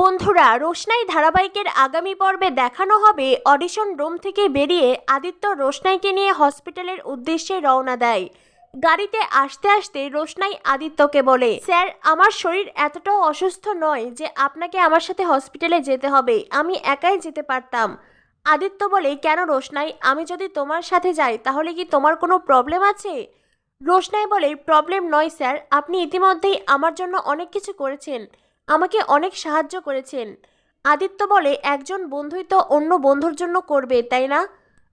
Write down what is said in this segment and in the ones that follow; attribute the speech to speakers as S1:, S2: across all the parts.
S1: বন্ধুরা, রোশনাই ধারাবাহিকের আগামী পর্বে দেখানো হবে অডিশন রুম থেকে বেরিয়ে আদিত্য রোশনাইকে নিয়ে হসপিটালের উদ্দেশ্যে রওনা দেয়। গাড়িতে আসতে আসতে রোশনাই আদিত্যকে বলে, স্যার, আমার শরীর এতটাও অসুস্থ নয় যে আপনাকে আমার সাথে হসপিটালে যেতে হবে, আমি একাই যেতে পারতাম। আদিত্য বলে, কেন রোশনাই, আমি যদি তোমার সাথে যাই, তাহলে কি তোমার কোনো প্রবলেম আছে? রোশনাই বলে, প্রবলেম নয় স্যার, আপনি ইতিমধ্যেই আমার জন্য অনেক কিছু করেছেন। আমাকে অনেক সাহায্য করেছেন। আদিত্য বলে, একজন বন্ধুই তো অন্য বন্ধুর জন্য করবে, তাই না?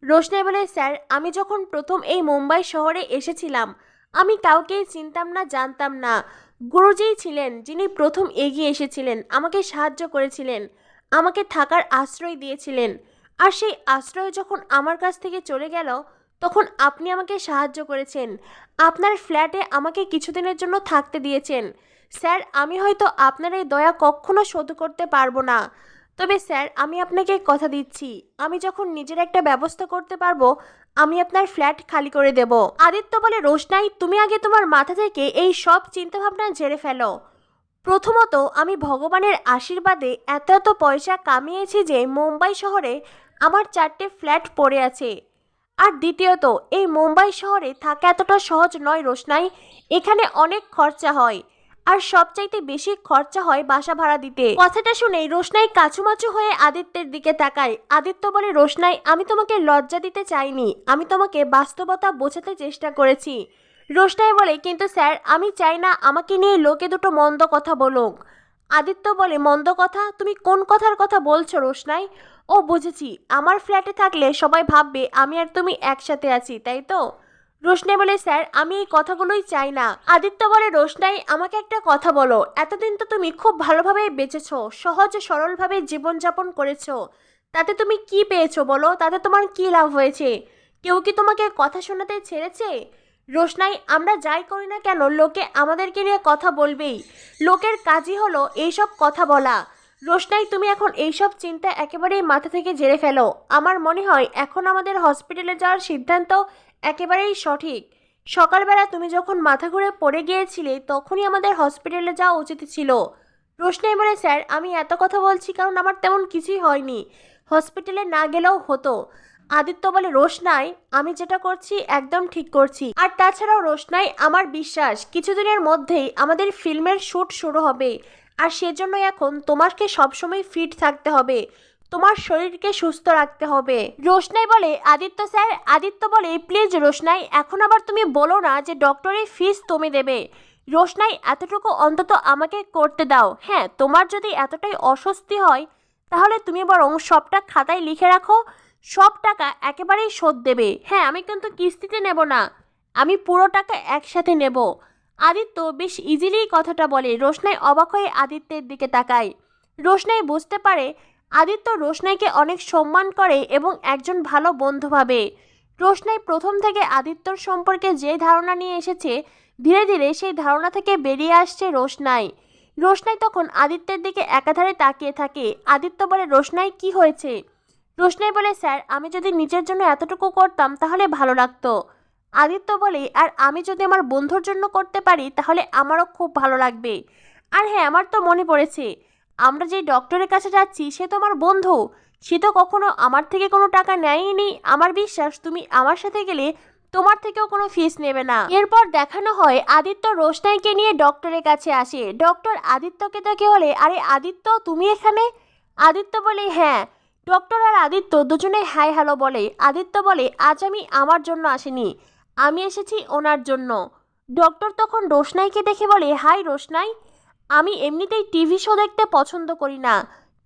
S1: রোশনাই বলে, স্যার, আমি যখন প্রথম এই মুম্বাই শহরে এসেছিলাম, আমি কাউকেই চিনতাম না, জানতাম না। গুরুজিই ছিলেন, যিনি প্রথম এগিয়ে এসেছিলেন, আমাকে সাহায্য করেছিলেন, আমাকে থাকার আশ্রয় দিয়েছিলেন। আর সেই আশ্রয় যখন আমার কাছ থেকে চলে গেল তখন আপনি আমাকে সাহায্য করেছেন। আপনার ফ্ল্যাটে আমাকে কিছুদিনের জন্য থাকতে দিয়েছেন। স্যার, আমি হয়তো আপনার এই দয়া কখনো শোধ করতে পারব না। তবে স্যার, আমি আপনাকে কথা দিচ্ছি। আমি যখন নিজের একটা ব্যবস্থা করতে পারব, আমি আপনার ফ্ল্যাট খালি করে দেব। আদিত্য বলে, রোশনাই, তুমি আগে তোমার মাথা থেকে এই সব চিন্তাভাবনা ঝেড়ে ফেলো। প্রথমত, আমি ভগবানের আশীর্বাদে এত এত পয়সা কামিয়েছি যে মুম্বাই শহরে আমার চারটে ফ্ল্যাট পড়ে আছে। আর দ্বিতীয়ত, এই মুম্বাই শহরে থাকা এতটা সহজ নয় রোশনাই। এখানে অনেক খরচা হয়। আর সবচাইতে বেশি খরচা হয় বাসা ভাড়া দিতে। কথাটা শুনেই রোশনাই কাছুমাচু হয়ে আদিত্যের দিকে তাকায়। আদিত্য বলে, রোশনাই, আমি তোমাকে লজ্জা দিতে চাইনি। আমি তোমাকে বাস্তবতা বোঝাতে চেষ্টা করেছি। রোশনাই বলে, কিন্তু স্যার, আমি চাই না আমাকে নিয়ে লোকে দুটো মন্দ কথা বলুক। আদিত্য বলে, মন্দ কথা? তুমি কোন কথার কথা বলছো রোশনাই? ও, বুঝেছি। আমার ফ্ল্যাটে থাকলে সবাই ভাববে আমি আর তুমি একসাথে আছি, তাই তো? রোশনাই বলে, স্যার, আমি এই কথাগুলোই চাই না। আদিত্য বলে, রোশনাই, আমাকে একটা কথা বলো। এতদিন তো তুমি খুব ভালোভাবে বেঁচেছো, সহজ সরলভাবে জীবনযাপন করেছ। তাতে তুমি কি পেয়েছ বলো? তাতে তোমার কি লাভ হয়েছে? কেউ কি তোমাকে কথা শোনাতে ছেড়েছে? রোশনাই, আমরা যাই করি না কেন, লোকে আমাদেরকে নিয়ে কথা বলবেই। লোকের কাজই হলো এইসব কথা বলা। রোশনাই, তুমি এখন এইসব চিন্তা একেবারেই মাথা থেকে ঝেড়ে ফেলো। আমার মনে হয় এখন আমাদের হসপিটালে যাওয়ার সিদ্ধান্ত একেবারেই সঠিক। সকালবেলা তুমি যখন মাথা ঘুরে পড়ে গিয়েছিলে, তখনই আমাদের হসপিটালে যাওয়া উচিত ছিল। রোশনাই বলে, স্যার, আমি এত কথা বলছি, কারণ আমার তেমন কিছুই হয়নি। হসপিটালে না গেলেও হতো। আদিত্য বলে, রোশনাই, আমি যেটা করছি একদম ঠিক করছি। আর তাছাড়াও রোশনাই, আমার বিশ্বাস, কিছুদিনের মধ্যেই আমাদের ফিল্মের শ্যুট শুরু হবে। আর সেজন্য এখন তোমাকে সবসময় ফিট থাকতে হবে। তোমার শরীরকে সুস্থ রাখতে হবে। রোশনাই বলে, আদিত্য স্যার, আদিত্য বলে, প্লিজ রোশনাই, এখন আবার তুমি বলো না যে ডক্টরের ফিস তুমি দেবে। রোশনাই, এতটুকু অন্তত আমাকে করতে দাও। হ্যাঁ তোমার যদি এতটাই অস্বস্তি হয়, তাহলে তুমি বরং সবটা খাতায় লিখে রাখো। সব টাকা একেবারেই শোধ দেবে। হ্যাঁ আমি কিন্তু কিস্তিতে নেব না। আমি পুরো টাকা একসাথে নেব। আদিত্য বেশ ইজিলি কথাটা বলে রোশনাই অবাক হয়ে আদিত্যের দিকে তাকায়। রোশনাই বুঝতে পারে, আদিত্য রোশনাইকে অনেক সম্মান করে এবং একজন ভালো বন্ধু ভাবে। রোশনাই প্রথম থেকে আদিত্যর সম্পর্কে যে ধারণা নিয়ে এসেছে, ধীরে ধীরে সেই ধারণা থেকে বেরিয়ে আসছে রোশনাই। রোশনাই তখন আদিত্যের দিকে একাধারে তাকিয়ে থাকে। আদিত্য বলে, রোশনাই, কি হয়েছে? রোশনাই বলে, স্যার, আমি যদি নিজের জন্য এতটুকু করতাম, তাহলে ভালো লাগতো। আদিত্য বলে, আর আমি যদি আমার বন্ধুর জন্য করতে পারি, তাহলে আমারও খুব ভালো লাগবে। আর হ্যাঁ আমার তো মনে পড়েছে। আমরা যে ডক্টরের কাছে যাচ্ছি, সে তো আমার বন্ধু। সে তো কখনো আমার থেকে কোনো টাকা নেয়নি। আমার বিশ্বাস, তুমি আমার সাথে গেলে তোমার থেকেও কোনো ফিস নেবে না। এরপর দেখানো হয় আদিত্য রোশনাইকে নিয়ে ডক্টরের কাছে আসে। ডক্টর আদিত্যকে তাকে বলে, আরে আদিত্য, তুমি এখানে? আদিত্য বলে হ্যাঁ। ডক্টর আর আদিত্য দুজনে হাই হ্যালো বলে, আদিত্য বলে, আজ আমি আমার জন্য আসিনি, আমি এসেছি ওনার জন্য। ডক্টর তখন রোশনাইকে দেখে বলে, হাই রোশনাই, আমি এমনিতেই টিভি শো দেখতে পছন্দ করি না,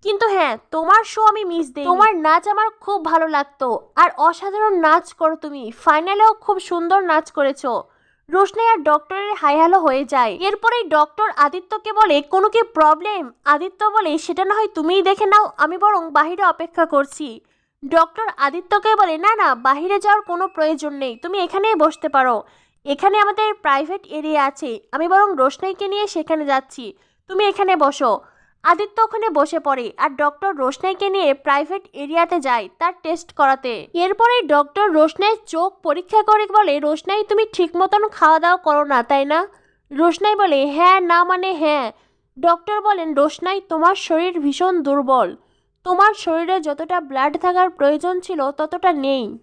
S1: কিন্তু হ্যাঁ তোমার শো আমি মিস দিই। তোমার নাচ আমার খুব ভালো লাগতো, আর অসাধারণ নাচ করো তুমি, ফাইনালেও খুব সুন্দর নাচ করেছ। রোশনাই আর ডক্টরের হাই হ্যালো হয়ে যায়। এরপরেই ডক্টর আদিত্যকে বলে, কোনো কি প্রবলেম আদিত্য বলে, সেটা না হয় তুমিই দেখে নাও, আমি বরং বাহিরে অপেক্ষা করছি। ডক্টর আদিত্যকে বলে, না না, বাহিরে যাওয়ার কোনো প্রয়োজন নেই, তুমি এখানেই বসতে পারো। এখানে আমাদের প্রাইভেট এরিয়া আছে। আমি বরং রোশনাইকে নিয়ে সেখানে যাচ্ছি। তুমি এখানে বসো। আদিত্য ওখানে বসে পড়ে আর ডক্টর রোশনাইকে নিয়ে প্রাইভেট এরিয়াতে যায় তার টেস্ট করাতে। এরপরে ডক্টর রোশনাই চোখ পরীক্ষা করে বলে, রোশনাই, তুমি ঠিক মতন খাওয়া দাওয়া করো না, তাই না? রোশনাই বলে হ্যাঁ না মানে হ্যাঁ। ডক্টর বলেন, রোশনাই, তোমার শরীর ভীষণ দুর্বল। তোমার শরীরে যতটা ব্লাড থাকার প্রয়োজন ছিল ততটা নেই।